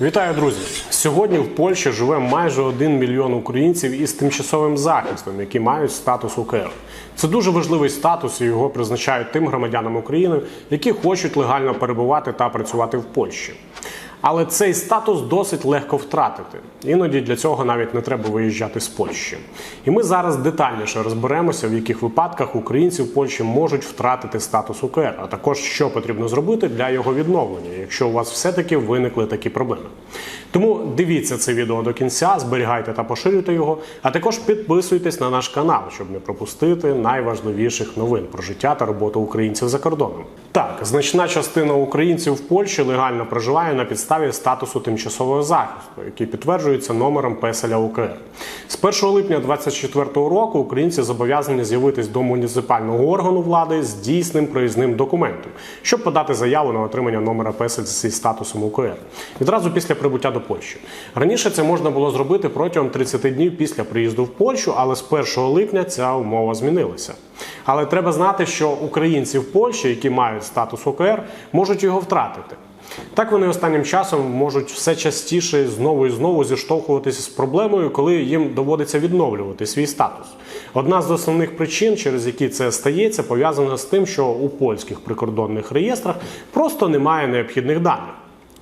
Вітаю, друзі! Сьогодні в Польщі живе майже 1 мільйон українців із тимчасовим захистом, які мають статус УКР. Це дуже важливий статус, і його призначають тим громадянам України, які хочуть легально перебувати та працювати в Польщі. Але цей статус досить легко втратити. Іноді для цього навіть не треба виїжджати з Польщі. І ми зараз детальніше розберемося, в яких випадках українці в Польщі можуть втратити статус УКР, а також що потрібно зробити для його відновлення, якщо у вас все-таки виникли такі проблеми. Тому дивіться це відео до кінця, зберігайте та поширюйте його, а також підписуйтесь на наш канал, щоб не пропустити найважливіших новин про життя та роботу українців за кордоном. Так, значна частина українців в Польщі легально проживає на підставі статусу тимчасового захисту, який підтверджується номером песеля УКР. З 1 липня 2024 року українці зобов'язані з'явитись до муніципального органу влади з дійсним проїзним документом, щоб подати заяву на отримання номера песель зі статусом УКР відразу після прибуття до Польщі. Раніше це можна було зробити протягом 30 днів після приїзду в Польщу, але з 1 липня ця умова змінилася. Але треба знати, що українці в Польщі, які мають статус УКР, можуть його втратити. Так вони останнім часом можуть все частіше знову і знову зіштовхуватися з проблемою, коли їм доводиться відновлювати свій статус. Одна з основних причин, через які це стається, пов'язана з тим, що у польських прикордонних реєстрах просто немає необхідних даних.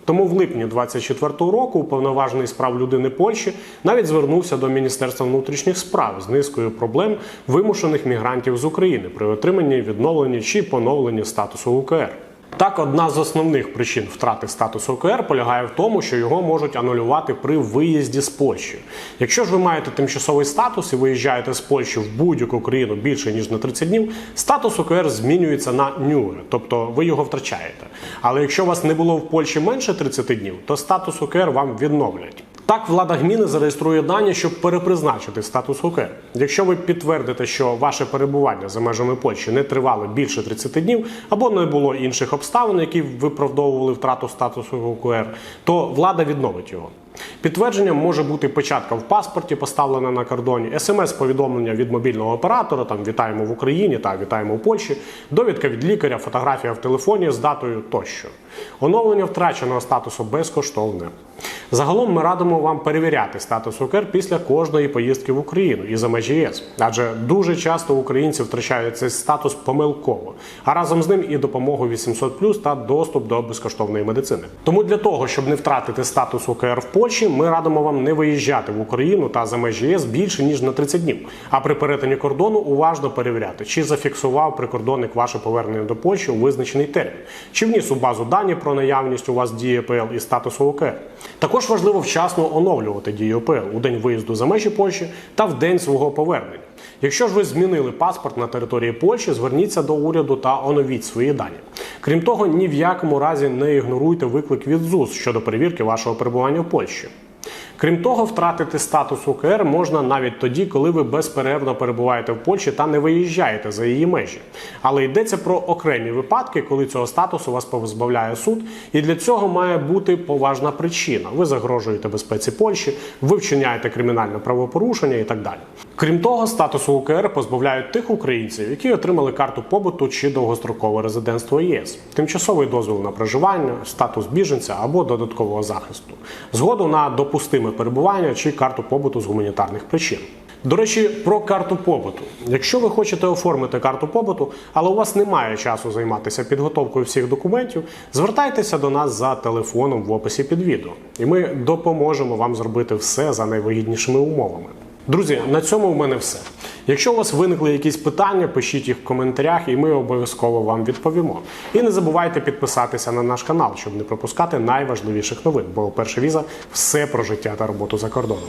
Тому в липні 24-го року уповноважений з прав людини Польщі навіть звернувся до Міністерства внутрішніх справ з низкою проблем вимушених мігрантів з України при отриманні, відновленні чи поновленні статусу УКР. Так, одна з основних причин втрати статусу ОКР полягає в тому, що його можуть анулювати при виїзді з Польщі. Якщо ж ви маєте тимчасовий статус і виїжджаєте з Польщі в будь-яку країну більше ніж на 30 днів, статус ОКР змінюється на нюре, тобто ви його втрачаєте. Але якщо у вас не було в Польщі менше 30 днів, то статус ОКР вам відновлять. Так, влада гміни зареєструє дані, щоб перепризначити статус УКР. Якщо ви підтвердите, що ваше перебування за межами Польщі не тривало більше 30 днів, або не було інших обставин, які виправдовували втрату статусу УКР, то влада відновить його. Підтвердженням може бути печатка в паспорті, поставлена на кордоні, смс-повідомлення від мобільного оператора, там вітаємо в Україні та вітаємо в Польщі, довідка від лікаря, фотографія в телефоні з датою тощо. Оновлення втраченого статусу безкоштовне. Загалом ми радимо вам перевіряти статус УКР після кожної поїздки в Україну і за межі ЄС, адже дуже часто українці втрачають цей статус помилково, а разом з ним і допомогу 800+, та доступ до безкоштовної медицини. Тому для того, щоб не втратити статус УКР в Польщі, ми радимо вам не виїжджати в Україну та за межі ЄС більше ніж на 30 днів. А при перетині кордону уважно перевіряти, чи зафіксував прикордонник ваше повернення до Польщі у визначений термін, чи вніс у базу дані про наявність у вас дії ПЛ і статусу УКР. Також важливо вчасно оновлювати дію ПЛ у день виїзду за межі Польщі та в день свого повернення. Якщо ж ви змінили паспорт на території Польщі, зверніться до уряду та оновіть свої дані. Крім того, ні в якому разі не ігноруйте виклик від ЗУС щодо перевірки вашого перебування в Польщі. Крім того, втратити статус УКР можна навіть тоді, коли ви безперервно перебуваєте в Польщі та не виїжджаєте за її межі. Але йдеться про окремі випадки, коли цього статусу вас позбавляє суд, і для цього має бути поважна причина. Ви загрожуєте безпеці Польщі, ви вчиняєте кримінальне правопорушення і так далі. Крім того, статусу УКР позбавляють тих українців, які отримали карту побуту чи довгострокове резидентство ЄС, тимчасовий дозвіл на проживання, статус біженця або додаткового захисту, згоду на допустиме перебування чи карту побуту з гуманітарних причин. До речі, про карту побуту. Якщо ви хочете оформити карту побуту, але у вас немає часу займатися підготовкою всіх документів, звертайтеся до нас за телефоном в описі під відео, і ми допоможемо вам зробити все за найвигіднішими умовами. Друзі, на цьому в мене все. Якщо у вас виникли якісь питання, пишіть їх в коментарях, і ми обов'язково вам відповімо. І не забувайте підписатися на наш канал, щоб не пропускати найважливіших новин, бо перша віза все про життя та роботу за кордоном.